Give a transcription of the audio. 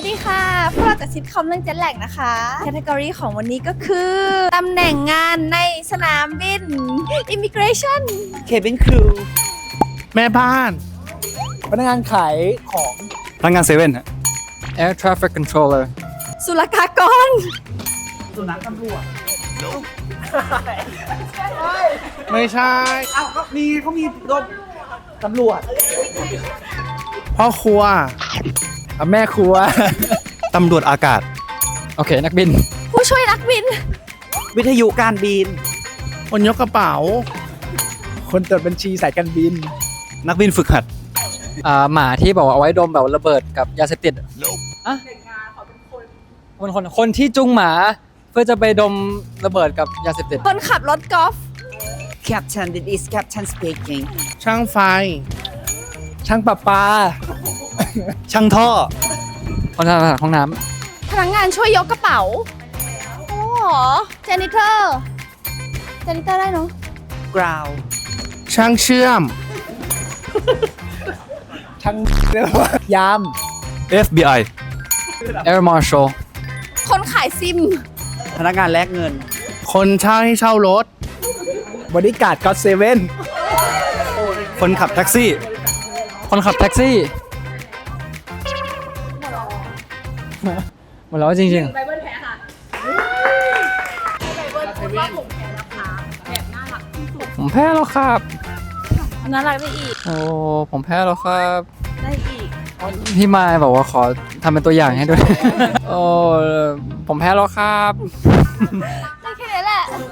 วัสดีค่ะ พวกเราจากซิทคอมเรื่องเจ็ตแลกนะคะ แคตตากรีของวันนี้ก็คือ ตำแหน่งงานในสนามบิน Immigration เคบินครูแม่บ้าน พนักงานขายของพนักงานเซเว่นฮะ Air Traffic Controller สุลกากร สุนัขตำรวจไม่ใช่ อ้าวก็มีเขามีรถตำรวจพ่อครัว อะแม่ครัว ตำรวจอากาศ โอเค นักบิน ผู้ช่วยนักบิน วิทยุการบิน คนยกกระเป๋า คนตรวจบัญชีสายการบิน นักบินฝึกหัด อ่าหมาที่บอกว่าเอาไว้ดมแบบระเบิดกับยาเสพติดอะคนคนคนที่จุงหมา เพื่อจะไปดมระเบิดกับยาเสพติด คนขับรถกอล์ฟ Captain this is Captain speaking ช่างไฟ ช่างประปา ช่างท่อคนทำห้องน้พนักงานช่วยยกกระเป๋า โอ้โหเจนิเตอร์เจนิเตอร์ได้เนาะ ground ช่างเชื่อม ช่างเรียกว่ายาม FBI ำ Air Marshal คนขายซิม พนักงานแลกเงิน คนเช่าให้เช่ารถ บริการก็เซเว่นคนขับแท็กซี่ คนขับแท็กซี่ หมดแล้วจริงๆผมแพ้แล้วครับ น่ารักได้อีก โอ้ ผมแพ้แล้วครับ ได้อีก พี่มายบอกว่าขอทำเป็นตัวอย่างให้ด้วย โอ้ ผมแพ้แล้วครับ